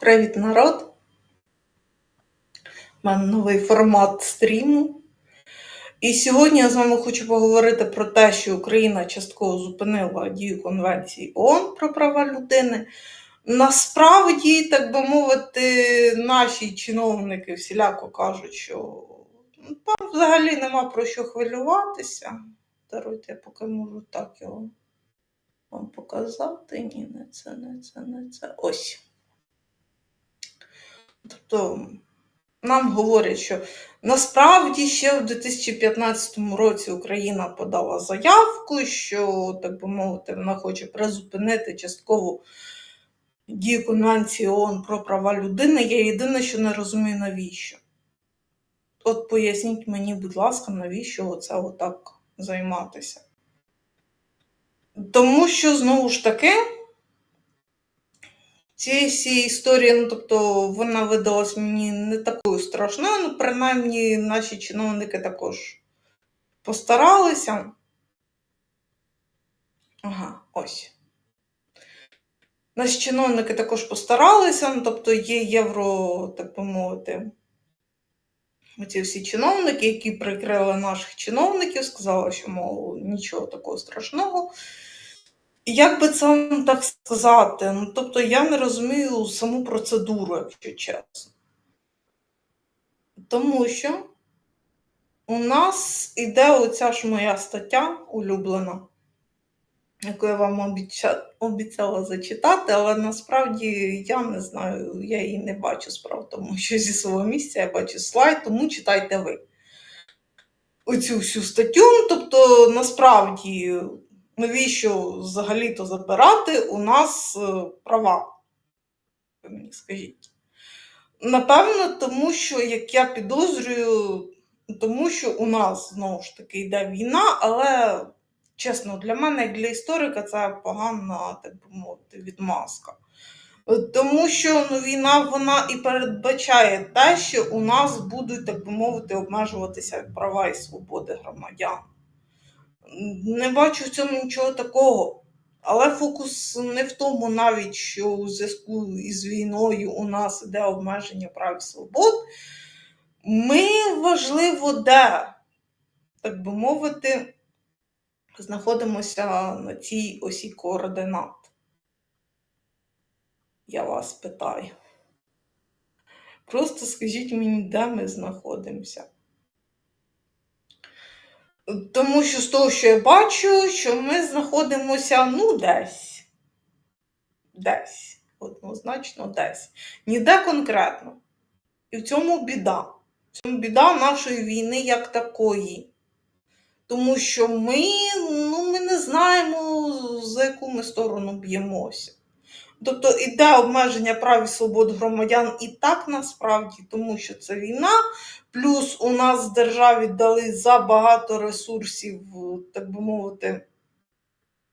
Привіт, народ! У мене новий формат стріму. І сьогодні я з вами хочу поговорити про те, що Україна частково зупинила дію Конвенції ООН про права людини. Насправді, так би мовити, наші чиновники всіляко кажуть, що ну, там взагалі нема про що хвилюватися. Даруйте, я поки можу так його вам показати. Ні, не це, не це, не це. Ось. Тобто нам говорять, що насправді ще в 2015 році Україна подала заявку, що, так би мовити, вона хоче призупинити частково дію Конвенції ООН про права людини. Я єдине, що не розумію, навіщо. От поясніть мені, будь ласка, навіщо оце отак займатися? Тому що, знову ж таки, цієї всієї історії, ну тобто, вона видалась мені не такою страшною, ну, принаймні, наші чиновники також постаралися. Ага, ось. Наші чиновники також постаралися, ну, тобто є євро, так би мовити, оці всі чиновники, які прикрили наших чиновників, сказали, що, мов, нічого такого страшного. Як би це вам так сказати? Ну, тобто я не розумію саму процедуру, якщо чесно. Тому що у нас іде оця ж моя стаття улюблена, яку я вам обіцяла зачитати, але насправді я не знаю, я її не бачу справ, тому що зі свого місця я бачу слайд, тому читайте ви. Оцю всю статтю. Тобто, насправді навіщо взагалі-то забирати у нас е, права? Ви мені скажіть. Напевно, тому що, як я підозрюю, тому що у нас знову ж таки йде війна, але чесно, для мене, як для історика, це погана, так би мовити, відмазка. Тому що ну, війна вона і передбачає те, що у нас будуть, так би мовити, обмежуватися права і свободи громадян. Не бачу в цьому нічого такого. Але фокус не в тому, навіть що у зв'язку із війною у нас іде обмеження прав і свобод. Ми важливо де, так би мовити, знаходимося на цій осі координат. Я вас питаю. Просто скажіть мені, де ми знаходимося. Тому що з того, що я бачу, що ми знаходимося ну десь. Десь. Однозначно десь. Ніде конкретно. І в цьому біда. В цьому біда нашої війни як такої. Тому що ми, ну, ми не знаємо, за яку ми сторону б'ємося. Тобто іде обмеження прав і свобод громадян і так насправді, тому що це війна. Плюс у нас в державі дали забагато ресурсів, так би мовити,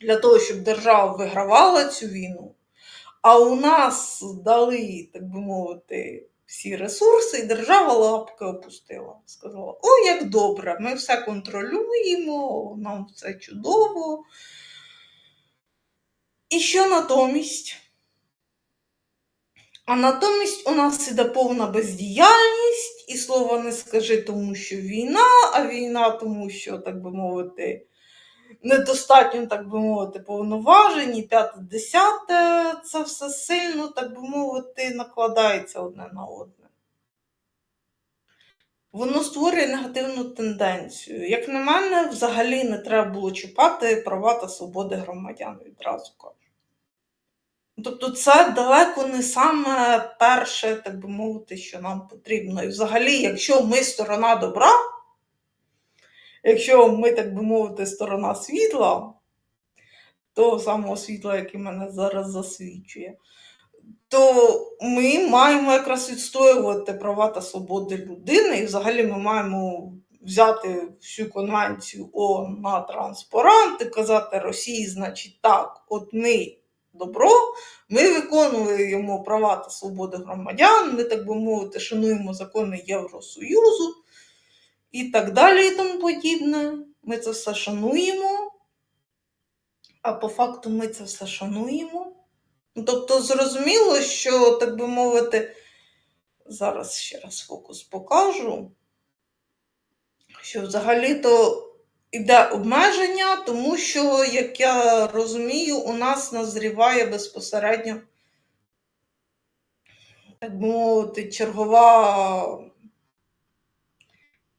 для того, щоб держава вигравала цю війну. А у нас дали, так би мовити, всі ресурси, і держава лапки опустила. Сказала: о, як добре, ми все контролюємо, нам все чудово. І що натомість? А натомість у нас іде повна бездіяльність, і слова не скажи, тому що війна, а війна, тому що, так би мовити, недостатньо, так би мовити, повноважень, і п'яте, десяте, це все сильно, так би мовити, накладається одне на одне. Воно створює негативну тенденцію. Як на мене, взагалі не треба було чіпати права та свободи громадян відразу кажу. Тобто це далеко не саме перше, так би мовити, що нам потрібно. І взагалі, якщо ми сторона добра, якщо ми, так би мовити, сторона світла, того самого світла, який мене зараз засвічує, то ми маємо якраз відстоювати права та свободи людини, і взагалі ми маємо взяти всю конвенцію ООН на транспарант і казати Росії, значить, так, от ми добро, ми виконуємо права та свободи громадян, ми, так би мовити, шануємо закони Євросоюзу і так далі і тому подібне. Ми це все шануємо, а по факту ми це все шануємо. Ну, Тобто, зрозуміло, що, так би мовити, зараз ще раз фокус покажу, що взагалі-то іде обмеження, тому що, як я розумію, у нас назріває безпосередньо, так би мовити, чергова,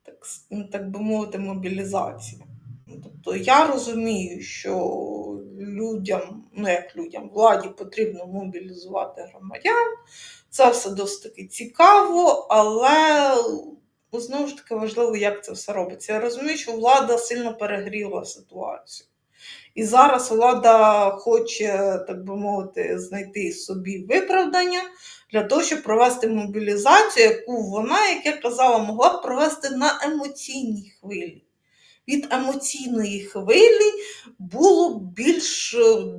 так, так би мовити, мобілізація. Тобто я розумію, що людям, ну як людям, владі потрібно мобілізувати громадян. Це все досить таки цікаво, але ну, знову ж таки важливо, як це все робиться. Я розумію, що влада сильно перегріла ситуацію. І зараз влада хоче, так би мовити, знайти собі виправдання для того, щоб провести мобілізацію, яку вона, як я казала, могла б провести на емоційній хвилі. Від емоційної хвилі було б більш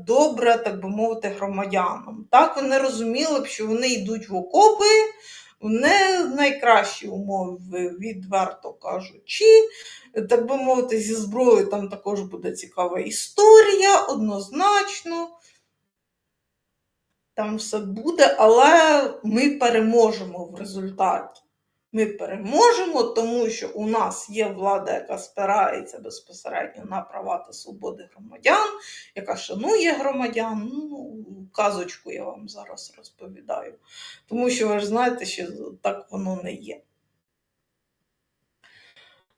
добре, так би мовити, громадянам. Так вони розуміли б, що вони йдуть в окопи не найкращі умови, відверто кажучи. Так би мовити, зі зброєю там також буде цікава історія, однозначно. Там все буде, але ми переможемо в результаті. Ми переможемо, тому що у нас є влада, яка спирається безпосередньо на права та свободи громадян, яка шанує громадян. Ну, казочку я вам зараз розповідаю. Тому що ви ж знаєте, що так воно не є.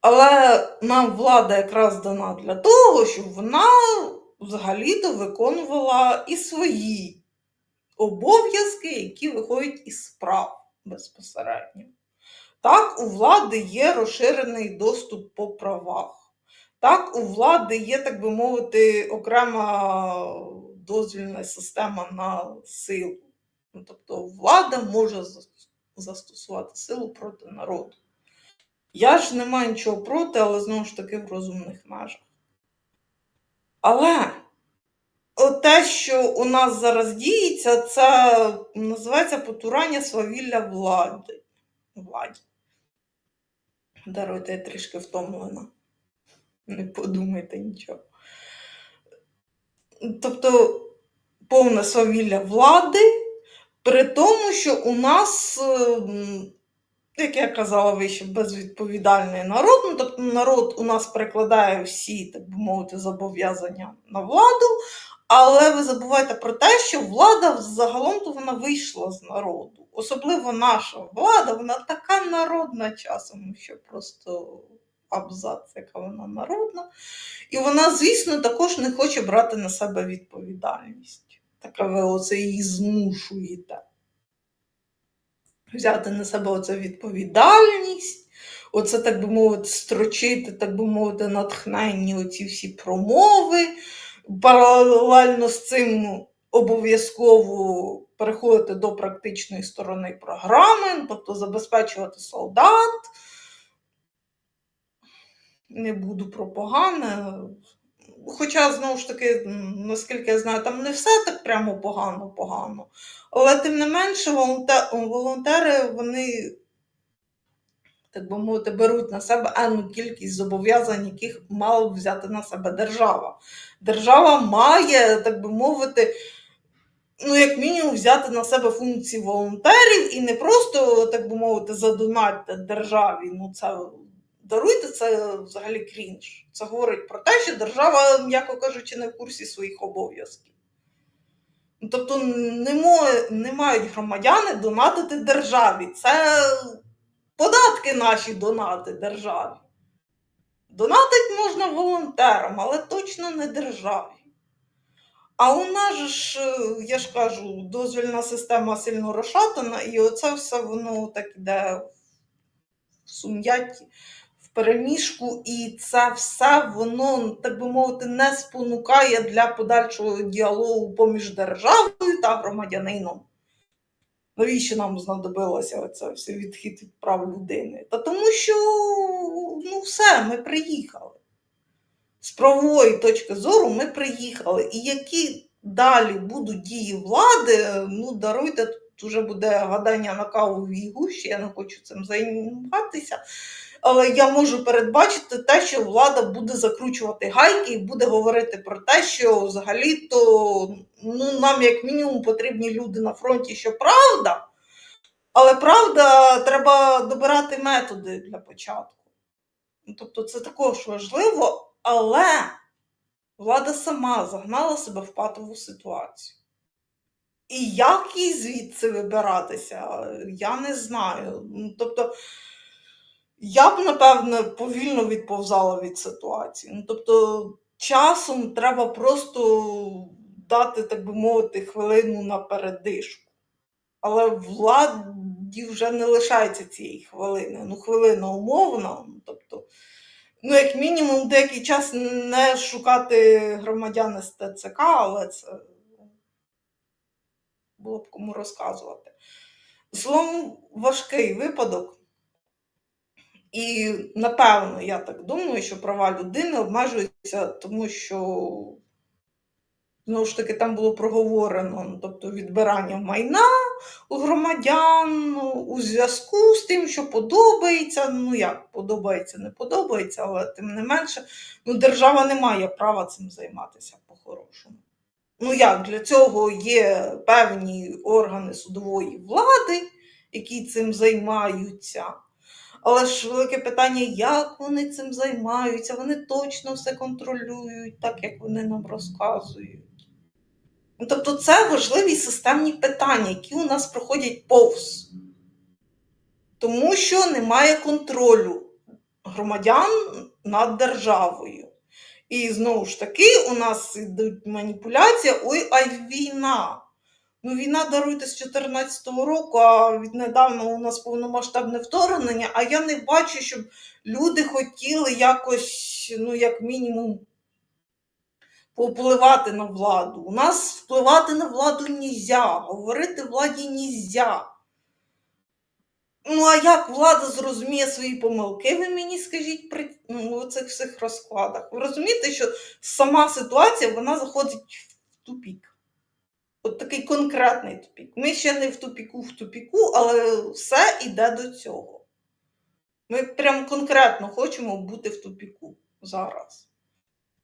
Але нам влада якраз дана для того, щоб вона взагалі-то виконувала і свої обов'язки, які виходять із справ безпосередньо. Так, у влади є розширений доступ по правах. Так, у влади є, так би мовити, окрема дозвільна система на силу. Ну, тобто влада може застосувати силу проти народу. Я ж не маю нічого проти, але знову ж таки в розумних межах. Але те, що у нас зараз діється, це називається потурання свавілля влади. владі. Даруйте, я трішки втомлена. Не подумайте нічого. Тобто повне свавілля влади, при тому, що у нас, ем, як я казала вище, безвідповідальний народ. Ну, тобто народ у нас перекладає всі, так би мовити, зобов'язання на владу, але ви забуваєте про те, що влада загалом то вона вийшла з народу. Особливо наша влада, вона така народна часом, що просто абзац, яка вона народна. І вона, звісно, також не хоче брати на себе відповідальність. Так ви оце її змушуєте. Взяти на себе оце відповідальність, оце, так би мовити, строчити, так би мовити, натхненні оці всі промови. Паралельно з цим обов'язково переходити до практичної сторони програми, тобто забезпечувати солдат. Не буду про погане. Хоча, знову ж таки, наскільки я знаю, там не все так прямо погано-погано. Але тим не менше, волонтери, вони, так би мовити, беруть на себе енну кількість зобов'язань, яких мала б взяти на себе держава. Держава має, так би мовити, ну, як мінімум, взяти на себе функції волонтерів і не просто, так би мовити, задонатьте державі. Ну, це даруйте це взагалі крінж. Це говорить про те, що держава, м'яко кажучи, не в курсі своїх обов'язків. Ну, Тобто не, мо- не мають громадяни донатити державі. Це податки наші донати державі. Донатить можна волонтерам, але точно не державі. А у нас ж, е, я ж кажу, дозвільна система сильно розшатана, і оце все воно так іде в сум'ятті, в переміжку, і це все воно, так би мовити, не спонукає для подальшого діалогу поміж державою та громадянином. Навіщо нам знадобилося це все відхід від прав людини? Та тому що ну все, ми приїхали. З правової точки зору ми приїхали. І які далі будуть дії влади, ну даруйте, тут вже буде гадання на каву в гущі, я не хочу цим займатися. Я можу передбачити те, що влада буде закручувати гайки і буде говорити про те, що взагалі-то ну, нам як мінімум потрібні люди на фронті, що правда, але правда, треба добирати методи для початку. Ну, Тобто це також важливо, але влада сама загнала себе в патову ситуацію. І як їй звідси вибиратися, я не знаю. Ну, Тобто, я б, напевно, повільно відповзала від ситуації. Ну, тобто, часом треба просто дати, так би мовити, хвилину на передишку. Але владі вже не лишається цієї хвилини. Ну, хвилина умовна. Ну, тобто, ну, як мінімум, деякий час не шукати громадян з ТЦК, але це було б кому розказувати. Словом, важкий випадок. І напевно, я так думаю, що права людини обмежуються, тому що, знову ж таки, там було проговорено, ну, тобто відбирання майна у громадян ну, у зв'язку з тим, що подобається. Ну як подобається, не подобається, але тим не менше, ну, держава не має права цим займатися по-хорошому. Ну як, для цього є певні органи судової влади, які цим займаються. Але ж велике питання, як вони цим займаються, вони точно все контролюють, так як вони нам розказують. Ну, Тобто це важливі системні питання, які у нас проходять повз. Тому що немає контролю громадян над державою. І знову ж таки, у нас йдуть маніпуляції, ой, а війна. Ну, війна даруйте з 2014 року, а віднедавна у нас повномасштабне вторгнення, а я не бачу, щоб люди хотіли якось, ну, як мінімум, повпливати на владу. У нас впливати на владу нельзя, говорити владі нельзя. Ну, а як влада зрозуміє свої помилки, ви мені скажіть при ну, цих всіх розкладах. Ви розумієте, що сама ситуація вона заходить в тупік. От такий конкретний тупік. Ми ще не в тупіку в тупіку, але все йде до цього. Ми прям конкретно хочемо бути в тупіку зараз.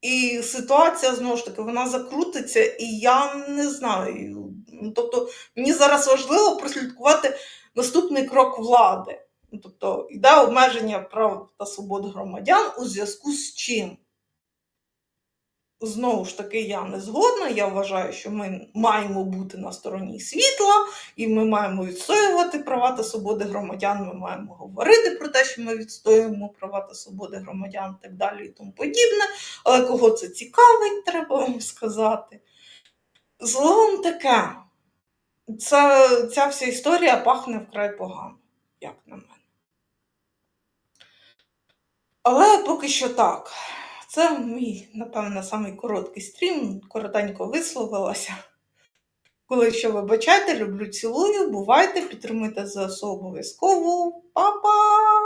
І ситуація, знову ж таки, вона закрутиться, і я не знаю. Ну, Тобто, мені зараз важливо прослідкувати наступний крок влади. Тобто, йде обмеження прав та свобод громадян у зв'язку з чим? Знову ж таки, я не згодна. Я вважаю, що ми маємо бути на стороні світла, і ми маємо відстоювати права та свободи громадян. Ми маємо говорити про те, що ми відстоюємо права та свободи громадян, так далі і тому подібне. Але кого це цікавить, треба вам сказати. Злом таке. Це, ця вся історія пахне вкрай погано, як на мене. Але поки що так. Це мій, напевно, самий короткий стрім, коротенько висловилася. Коли що вибачайте, люблю, цілую, бувайте, підтримуйте ЗСУ обов'язково. Па-па!